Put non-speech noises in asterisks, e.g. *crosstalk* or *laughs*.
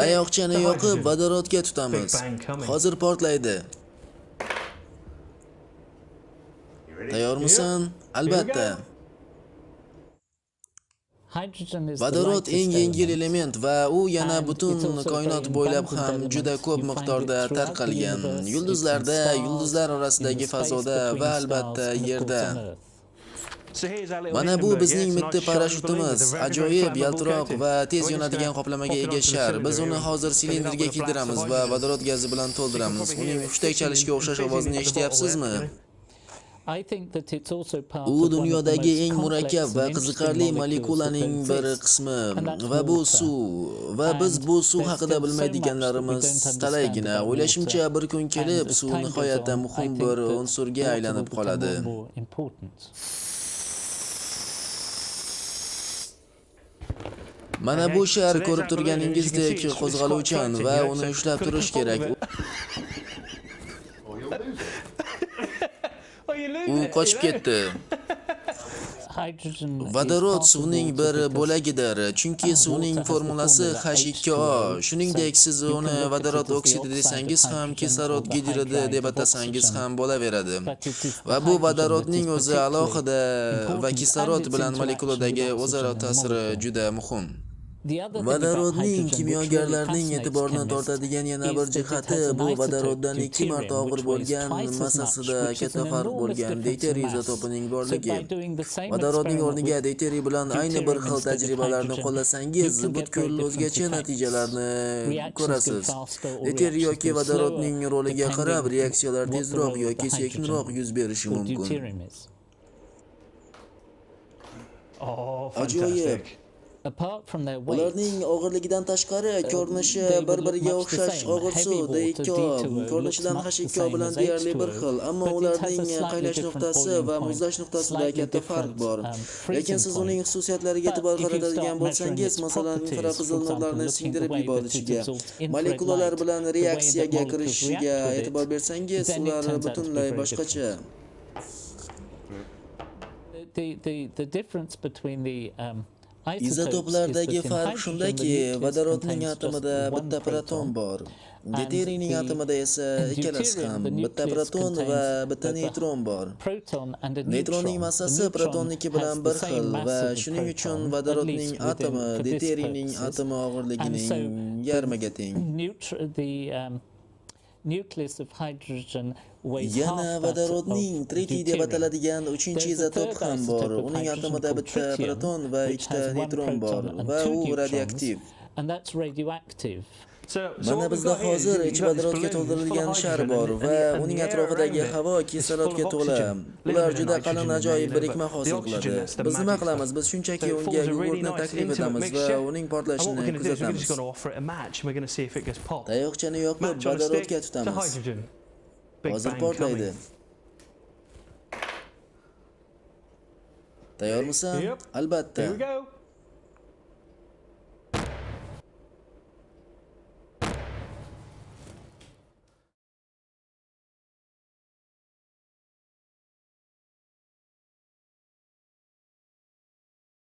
tayoqchani yoqib vodorodga tutamiz. hozir portlaydi. Tayyormisan? Albatta. Vodorod eng yengil element. va u yana butun koinot bo'ylab ham juda ko'p miqdorda tarqalgan. yulduzlarda yulduzlar orasidagi fazoda va albatta yerda mana bu bizning mitti parashyutimiz very ajoyib yaltiroq va tez yonadigan qoplamaga ega shar biz uni hozir silindrga kiydiramiz va hydrogen. vodorod gazi bilan to'ldiramiz. Uning hushtak chalishga o'xshash ovozini eshityapsizmi there, you know? I think that it's also part u dunyodagi eng murakkab va qiziqarli molekulaning bir qismi va bu suv. Va biz bu suv haqida bilmaydiganlarimiz talaygina. o'ylashimcha bir kun kelib suv nihoyatda muhim bir unsurga aylanib qoladi mana bu shar ko'rib turganingizdek qo'zg'aluvchan va uni ushlab turish kerak. *laughs* U qochib ketdi. Vodorod suvning bir bo'lagidir chunki suvning has the formulasi formula H2O H2O. shuningdek siz uni vodorod oksidi desangiz ham kislorod gidridi deb atasangiz ham bo'laveradi. Va bu vodorodning o'zi alohida va kislorod bilan molekuladagi o'zaro ta'siri juda muhim Vodorodning kimyogarlarning e'tiborini tortadigan yana bir jihati bu vodoroddan ikki marta og'ir bo'lgan massasida katta farq bo'lgan mass. izotopining borligi vodorodning o'rniga with deuteriy bilan ayni bir xil tajribalarni qo'llasangiz butkul o'zgacha natijalarni ko'rasiz reactions yoki vodorodning roliga qarab reaksiyalar tezroq yoki sekinroq yuz berishi mumkin. Oh, Ajoyib. Fantastic. Apart from their weight, ularning og'irligidan tashqari ko'rinishi they bir biriga o'xshash same. og'ir Heavy suv water, D2O D2O, ko'rinishidan looks much the H2O same bilan deyarli bir H2O, xil ammo ularning qaynash nuqtasi va muzlash nuqtasida katta farq bor. um, lekin siz uning xususiyatlariga But e'tibor if you qaratadigan bo'lsangiz masalan infraqizil nurlarni singdirib yuborishiga molekulalar bilan reaksiyaga kirishishiga e'tibor bersangiz ular butunlay boshqacha. the, the, the difference between the um, izotoplardagi farq shundaki vodorodning atomida bitta proton bor. Deuteriyning atomida esa ikkalasi ham bitta proton va bitta neytron bor. neytronning massasi protonniki bilan bir xil va shuning uchun vodorodning atomi deuteriyning atomi og'irligining yarmiga teng yana vodorodning tritiy deb ataladigan uchinchi izotop ham bor uning atomida bitta proton va ikkita neytron bor va u radioaktiv mana bizda hozir of to'ldirilgan shar bor va uning atrofidagi havo kislorodga to'la ular juda qalin ajoyib birikma hosil qiladi. biz nima qilamiz biz shunchaki unga yogurtni taklif etamiz va uning portlashini kuzatamiz. tayoqchani yoqib vodorodga tutamiz. hozir portlaydi. tayyormisan? Albatta.